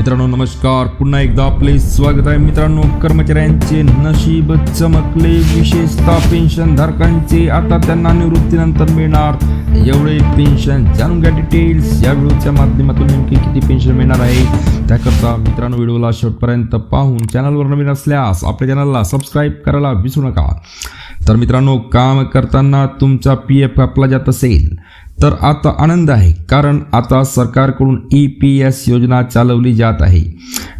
मित्रांनो नमस्कार. पुन्हा एकदा आपले स्वागत आहे. मित्रांनो कर्मचाऱ्यांचे नशीब चमकले. विशेषतः पेन्शन धारकांचे आता त्यांना निवृत्तीनंतर मिळणार एवढे पेन्शन. जाणून घ्या डिटेल्स या व्हिडिओच्या माध्यमातून नेमकी किती पेन्शन मिळणार आहे? त्याकरता मित्रांनो व्हिडिओला शेवटपर्यंत पाहून चॅनलवर नवीन असल्यास आपल्या चॅनलला सबस्क्राईब करायला विसरू नका. तर मित्रांनो काम करताना तुमचा पी एफ कापला जात असेल. तर आता आनंद आहे कारण आता सरकारकडून ई पी एस योजना चालवली जात आहे.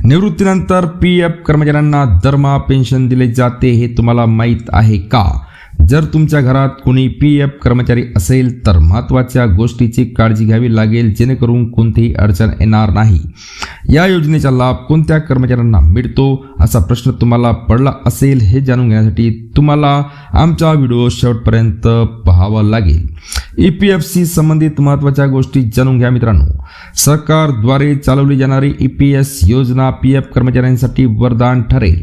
निवृत्तीनंतर पी एफ कर्मचाऱ्यांना दरमहा पेन्शन दिले जाते हे तुम्हाला माहीत आहे का? जर तुमच्या घरात कोणी पी एफ कर्मचारी असेल तर महत्त्वाच्या गोष्टीची काळजी घ्यावी लागेल जेणेकरून कोणतीही अडचण येणार नाही. या योजनेचा लाभ कोणत्या कर्मचाऱ्यांना मिळतो असा प्रश्न तुम्हाला पडला असेल हे जाणून घेण्यासाठी तुम्हाला आमचा व्हिडिओ शेवटपर्यंत पाहावा लागेल. ई पी एफ सी संबंधित महत्त्वाच्या गोष्टी जाणून घ्या मित्रांनो. सरकारद्वारे चालवली जाणारी ई पी एस योजना पी एफ कर्मचाऱ्यांसाठी वरदान ठरेल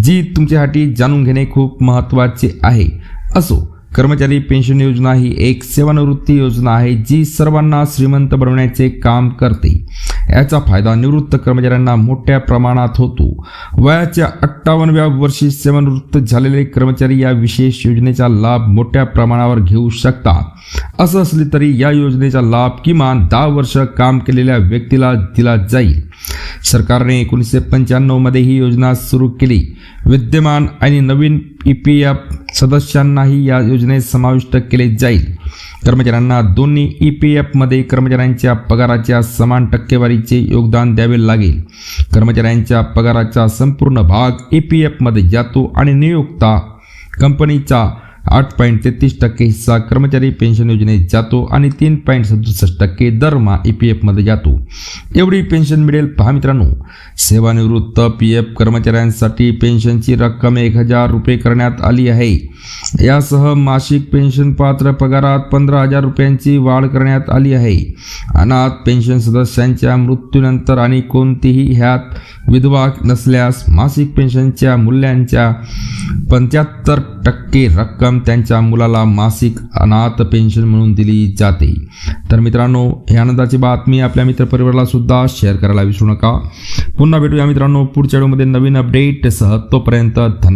जी तुमच्यासाठी जाणून घेणे खूप महत्त्वाचे आहे. असो कर्मचारी पेन्शन योजना ही एक सेवानिवृत्ती योजना आहे जी सर्वांना श्रीमंत बनवण्याचे काम करते. याचा फायदा निवृत्त कर्मचाऱ्यांना मोठ्या प्रमाणात होतो. वयाच्या अठ्ठावन्नव्या वर्षी सेवानिवृत्त झालेले कर्मचारी या विशेष योजनेचा लाभ मोठ्या प्रमाणावर घेऊ शकतात. असं असले तरी या योजनेचा लाभ किमान दहा वर्ष काम केलेल्या व्यक्तीला दिला जाईल. सरकारने एकोणीसशे पंच्याण्णवमध्ये ही योजना सुरू केली. विद्यमान आणि नवीन ई पी एफ सदस्यांनाही या योजनेत समाविष्ट केले जाईल. कर्मचाऱ्यांना दोन्ही ई पी एफमध्ये कर्मचाऱ्यांच्या पगाराच्या समान टक्केवारीचे योगदान द्यावे लागेल. कर्मचाऱ्यांच्या पगाराचा संपूर्ण भाग ई पी एफमध्ये जातो आणि नियोक्ता कंपनीचा आठ पॉईंट तेहतीस टक्के हिस्सा कर्मचारी पेन्शन योजनेत जातो आणि तीन पॉईंट सदुसष्ट टक्के दरमहा ई पी एफमध्ये जातो. एवढी पेन्शन मिळेल पहा मित्रांनो. सेवानिवृत्त पी एफ कर्मचाऱ्यांसाठी पेन्शनची रक्कम एक हजार रुपये करण्यात आली आहे. यासह मासिक पेन्शन पात्र पगारात पंधरा हजार रुपयांची वाढ करण्यात आली आहे. अनाथ पेन्शन सदस्यांच्या मृत्यूनंतर आणि कोणतीही ह्यात विधवा नसल्यास मासिक पेन्शनच्या मूल्यांच्या पंच्याहत्तर टक्के रक्कम रक्कम त्यांच्या मुलाला मासिक अनाथ पेन्शन म्हणून दिली जाते. तर मित्रांनो ही आनंदाची बातमी आपल्या मित्रपरिवाराला सुद्धा शेअर करायला विसरू नका. पुन्हा भेटूया मित्रांनो पुढच्या व्हिडिओमध्ये नवीन अपडेटसह तोपर्यंत धन्यवाद.